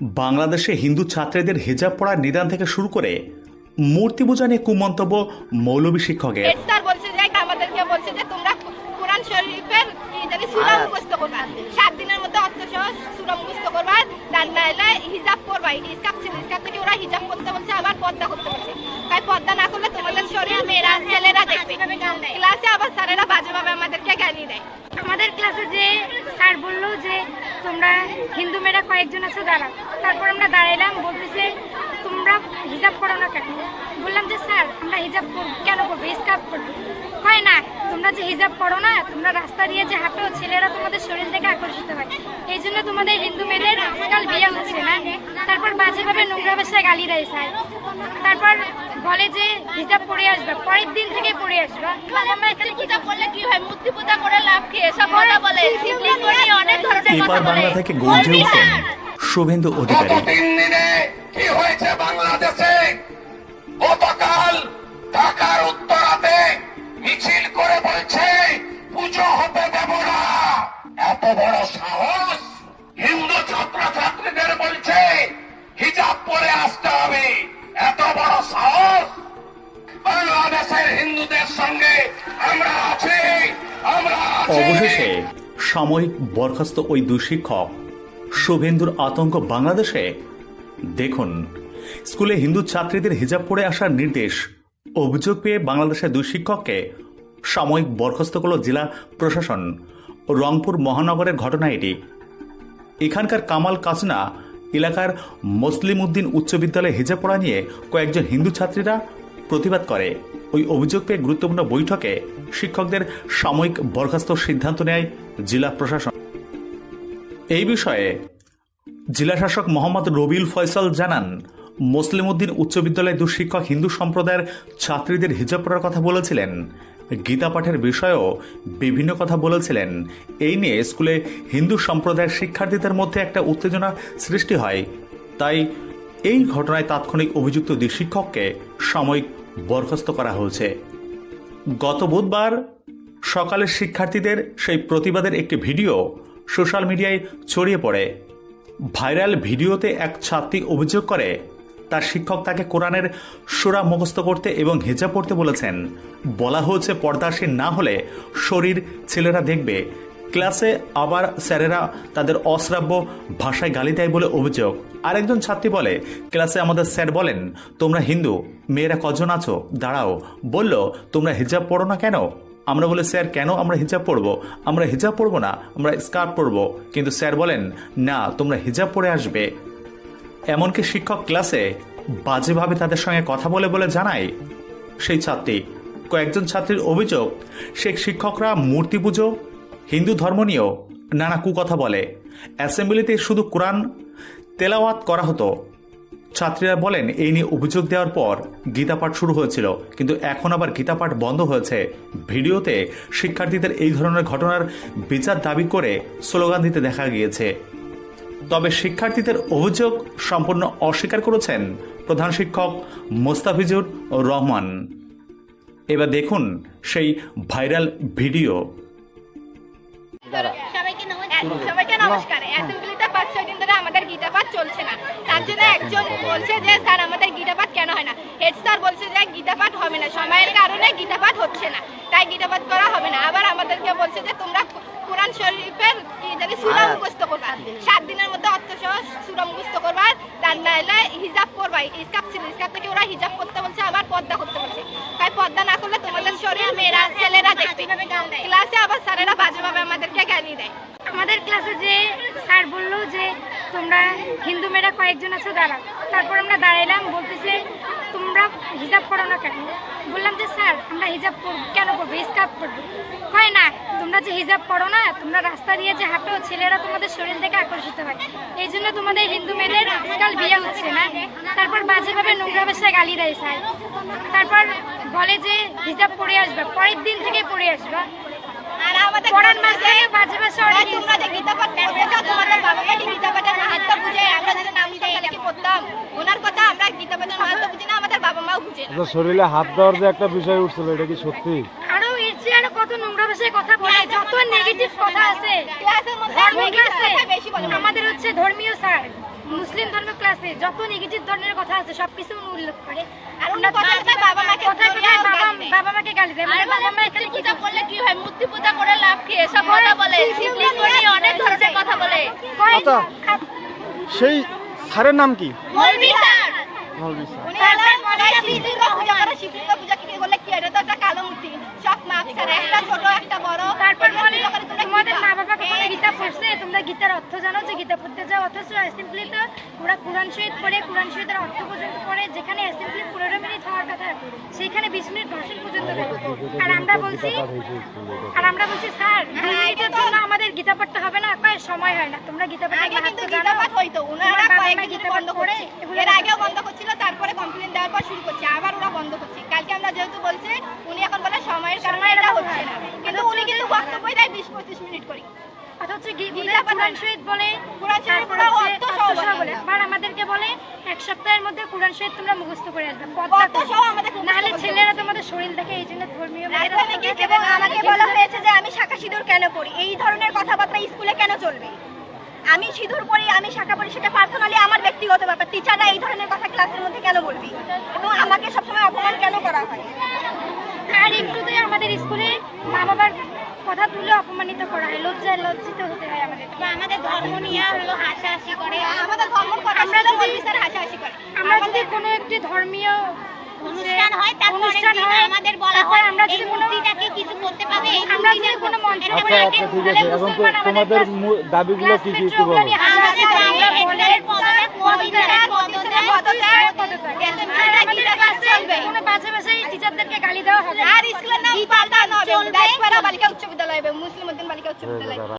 বাংলাদেশে হিন্দু ছাত্রীদের হিজাব পড়ার নিদান থেকে শুরু করে মূর্তি পূজা নিয়ে কুমন্তব্য মৌলবী শিক্ষকের। হেড স্যার বলছে যে আমাদেরকে বলছে যে তোমরা কোরআন শরীফের জানি সূরা মুখস্থ করবা। সাত দিনের মধ্যে অর্থ সহ সূরা মুখস্থ করবা তার নাইলে হিজাব করবা হিজাব হিজাব থেকে ওরা হিজাব করতে বলছে আবার পর্দা করতে বলছে তাই পর্দা না করলে তোমাদের শরীর মেয়েরা ছেলেরা দেখবে। ক্লাসে আবার স্যারেরা বাজেভাবে আমাদেরকে জ্ঞানী দেয় আমাদের ক্লাসে যে স্যার বলল যে তোমরা হিন্দু মেয়েরা কয়েকজন আছে দাঁড়াও তারপর আমরা দাঁড়াইলাম, বলতেছে, তোমরা হিজাব করো না কেন? বললাম যে, স্যার, আমরা হিজাব কেন করব? স্কার্ফ করব হয় না, তোমরা যে হিজাব করো না, তোমরা রাস্তা দিয়ে যে হাঁটো, ছেলেরা তোমাদের শরীর থেকে আকর্ষিত হয়। এই জন্য তোমাদের হিন্দু মেয়েদের আজকাল বিয়ে হচ্ছে না। তারপর বাজেভাবে নোংরা ভাষায় গালি দেয়, স্যার। তারপর বলে যে হিজাব পরে আসবে পরের দিন থেকে পরে আসবে। আমরা এখানে পূজা করলে কি হয়? মূর্তি পূজা করে লাভ কি? এসব কথা বলে। অনেক ধরনের কথা বলে। বাংলা থেকে গর্জে উঠেন শুভেন্দু অধিকারী। তিন দিনে কি হয়েছে বাংলাদেশে? গতকাল ঢাকার উত্তরাতে মিছিল করে বলছে পুজো হতে দেব না। এত বড় সাহস হিন্দু ছাত্র ছাত্রীদের বলছে হিজাব পরে আসতে হবে। অবশেষে সাময়িক বরখাস্ত ওই দুই শিক্ষক শুভেন্দুর আতঙ্ক বাংলাদেশে। দেখুন, স্কুলে হিন্দু ছাত্রীদের হিজাব পরে আসার নির্দেশ। অভিযোগ পেয়ে বাংলাদেশের দুই শিক্ষককে সাময়িক বরখাস্ত করল জেলা প্রশাসন। রংপুর মহানগরের ঘটনা এটি। এখানকার কামাল কাচনা এলাকার মুসলিম উদ্দিন উচ্চ বিদ্যালয়ে হিজাব পড়া নিয়ে কয়েকজন হিন্দু ছাত্রীরা প্রতিবাদ করে। ওই অভিযোগ পেয়ে গুরুত্বপূর্ণ বৈঠকে শিক্ষকদের সাময়িক বরখাস্ত সিদ্ধান্ত নেয় জেলা প্রশাসন। এই বিষয়ে জেলা শাসক মোহাম্মদ রবিউল ফয়সাল জানান, মুসলিম উদ্দিন উচ্চ বিদ্যালয়ের দু শিক্ষক হিন্দু সম্প্রদায়ের ছাত্রীদের হিজাব পড়ার কথা বলেছিলেন। গীতা পাঠের বিষয়েও বিভিন্ন কথা বলেছিলেন। এই নিয়ে স্কুলে হিন্দু সম্প্রদায়ের শিক্ষার্থীদের মধ্যে একটা উত্তেজনা সৃষ্টি হয়। তাই এই ঘটনায় তাৎক্ষণিক অভিযুক্ত দুই শিক্ষককে সাময়িক বরখাস্ত করা হয়েছে। গত বুধবার সকালে শিক্ষার্থীদের সেই প্রতিবাদের একটি ভিডিও সোশ্যাল মিডিয়ায় ছড়িয়ে পড়ে। ভাইরাল ভিডিওতে এক ছাত্রী অভিযোগ করে, তার শিক্ষক তাকে কোরআনের সুরা মুখস্থ করতে এবং হেজাব পড়তে বলেছেন। বলা হয়েছে পর্দাসীন না হলে শরীর ছেলেরা দেখবে ক্লাসে আবার স্যারেরা তাদের অশ্রাব্য ভাষায় গালি দেয় বলে অভিযোগ। আরেকজন ছাত্রী বলে, ক্লাসে আমাদের স্যার বলেন, তোমরা হিন্দু, মেয়েরা কজন আছো? দাঁড়াও। বলল, তোমরা হিজাব পড়ো না কেন? আমরা বলে, স্যার, কেন আমরা হিজাব পরবো আমরা হিজাব পরবো না, আমরা স্কার্ট পরবো কিন্তু স্যার বলেন, না, তোমরা হিজাব পরে আসবে। এমনকি শিক্ষক ক্লাসে বাজেভাবে তাদের সঙ্গে কথা বলে বলে জানায় সেই ছাত্রী। কয়েকজন ছাত্রীর অভিযোগ সে শিক্ষকরা মূর্তি পুজো হিন্দু ধর্ম নিয়েও নানা কুকথা বলে। অ্যাসেম্বলিতে শুধু কোরআন তেলাওয়াত করা হতো। ছাত্রীরা বলেন, এই নিয়ে অভিযোগ দেওয়ার পর গীতাপাঠ শুরু হয়েছিল, কিন্তু এখন আবার গীতাপাঠ বন্ধ হয়েছে। ভিডিওতে শিক্ষার্থীদের এই ধরনের ঘটনার বিচার দাবি করে স্লোগান দিতে দেখা গিয়েছে। তবে শিক্ষার্থীদের অভিযোগ সম্পূর্ণ অস্বীকার করেছেন প্রধান শিক্ষক মোস্তাফিজুর রহমান। এবার দেখুন সেই ভাইরাল ভিডিও। সবাইকে সবাইকে নমস্কার। অ্যাসেম্বলিতে পাঁচ ছয় দিন ধরে আমাদের গীতা চলছে না। তার জন্য একজন বলছে। যে স্যার আমাদের গীতা কেন হয় না? হেড স্যার বলছে যে গীতা হবে না। সময়ের কারণে গীতা হচ্ছে না। তাই গীতা করা হবে না। আবার আমাদেরকে বলছে যে তোমরা কোরআন শরীফের কি জানি সূরা মুখস্থ করবা। সাত দিনের মধ্যে অর্থ সহ সূরা মুখস্থ করবা। তার নাইলে হিজাব করবা। ইসকাপ ছিল। ইসকাপ থেকে ওরা হিজাব করতে বলছে আবার পর্দা করতে বলছে। তাই পর্দা না করলে তোমাদের শরীর মেয়েরা দেখবে ক্লাসে আবার স্যারেরা বাজেভাবে আমাদেরকে জ্ঞানী দেয়। আমাদের ক্লাসে যে স্যার বলল যে তোমরা হিন্দু মেয়েরা কয়েকজন আছে, দাঁড়াও। তারপর আমরা দাঁড়াইলাম, বলতেছে, তোমরা হিজাব করো না কেন? বললাম যে, স্যার, আমরা হিজাব করব, কেন করব? স্কার্ফ করব। হয় না, তোমরা যে হিজাব করো না, তোমরা রাস্তা দিয়ে যে হাঁটো, ছেলেরা তোমাদের শরীর থেকে আকর্ষিত হয়। এই জন্য তোমাদের হিন্দু মেয়েদের আজকাল বিয়ে হচ্ছে না। তারপর বাজেভাবে নোংরা ভাষায় গালি দেয় স্যার। তারপর বলে যে হিজাব পরে আসবে পরের দিন থেকে পরে আসবে। আর আমাদের পড়ার মাঝখানে বাজে ভাষা অনেক তোমরা যে গীতা পাঠ পড়তেছো তোমাদের বাবা মা গীতা পাঠের মাহাত্ম বুঝে আমরা যদি নাম তাহলে কি ওনার কথা আমরা গীতা পাঠের মাহাত্ম বুঝি না আমাদের বাবা মাও বুঝে না। শরীরে হাত দেওয়ার যে একটা বিষয় উঠছিল এটা কি সত্যি? আরও এর চেয়ে আরও কত নোংরা ভাষায় কথা বলে যত নেগেটিভ কথা আছে। ক্লাসের মধ্যে বেশি বলে। আমাদের হচ্ছে ধর্মীয় স্যার মুসলিম ধর্ম ক্লাসে যত নেগেটিভ ধরনের কথা আছে সবকিছু উনি উল্লেখ করে। আর উনি কথায় বাবা মাকে ধরিয়ে কথায় বাবা বাবা মাকে গালি দেয়। মানে বাবা মা এখানে কি করলে কি হয়? মূর্তি পূজা করে লাভ কি? এসব কথা বলে। শিবলিঙ্গ নিয়ে অনেক ধরনের কথা বলে। আচ্ছা। সেই স্যারের নাম কি? মৌলভী স্যার। মৌলভী স্যার। উনি হলেন মনে শিবলিঙ্গ পূজা করে শিবলিঙ্গ পূজা কি বলে কি এটা তো একটা কালো মূর্তি। সব মাপ করে একটা ছোট একটা বড় তারপর বলে এগুলো করে তোমরা তোমাদের কি মা চাও? বাবা কখনো গীতা পড়ছে তোমরা গীতার অর্থ জানো যে গীতা পড়তে যাও অথচ অ্যাসেম্বলি তো ওরা কোরআন শহীদ পড়ে কোরআন শহীদের অর্থ পর্যন্ত পড়ে যেখানে অ্যাসেম্বলি পনেরো মিনিট হওয়ার কথা সেখানে বিশ মিনিট ভাষণ পর্যন্ত আর আমরা বলছি আর আমরা বলছি স্যার দুই মিনিটের জন্য আমাদের গীতা পড়তে হবে না কয় সময় হয় না। তোমরা গীতা পড়তে আগে কিন্তু মাহাত্ম্য জানো হইতো ওনারা কয়েকদিন গীতা বন্ধ করে এর আগেও বন্ধ করছিল তারপরে কমপ্লেন দেওয়ার পর শুরু করছে আবার ওরা বন্ধ করছে। কালকে আমরা যেহেতু বলছে উনি এখন বলে সময়ের কারণে সময়ের এটা অভাব হচ্ছে হয় না না। কিন্তু উনি কিন্তু বক্তব্যই দেয় বিশ পঁচিশ মিনিট করে অথচ গী- গীতা ওদের পাঠ কোরআন হয় না। শহীদ বলে কোরআন শরীফ তারপর ওরা হচ্ছে অর্থ সহ অর্থ সহ বলে। বলে। আবার আমাদেরকে বলে এক সপ্তাহের মধ্যে কোরআন শহীদ তোমরা মুখস্থ করে আসবে। নাহলে ছেলেরা তোমাদের শরীর দেখে এই জন্য ধর্মীয় এবং আমাকে বলা হয়েছে যে আমি শাখা সিঁদুর কেন পড়ি এই ধরনের কথাবার্তা স্কুলে কেন চলবে? আমি সিঁদুর পড়ি আমি শাখা পড়ি সেটা পার্সোনালি আমার ব্যক্তিগত ব্যাপার। টিচাররা এই ধরনের কথা ক্লাসের মধ্যে কেন বলবি? তুলে করা হয় লজ্জায় লজ্জিত হতে হয় আমাদের। আমাদের ধর্ম নিয়ে হলো হাসাহাসি করে। আমাদের ধর্ম আমরা যদি- হাসাহাসি করে। আমরা যদি কোনো একটি ধর্মীয় অনুষ্ঠান হয় অনুষ্ঠান হয়, আমাদের বলা হয় আমরা যদি কোনো মূর্তিটাকে কিছু করতে পারবে এই আমরা যদি কোনো মঞ্চ এটা আচ্ছা আচ্ছা ঠিক আছে। এখন তো তোমাদের দাবিগুলো কি কি একটু বলো। আমাদের বাংলা হেডলাইনের পদে আর স্কুলের নাম পাল্টানো হবে বালিকা উচ্চ বিদ্যালয় হবে মুসলিম উদ্দিন বালিকা উচ্চ বিদ্যালয়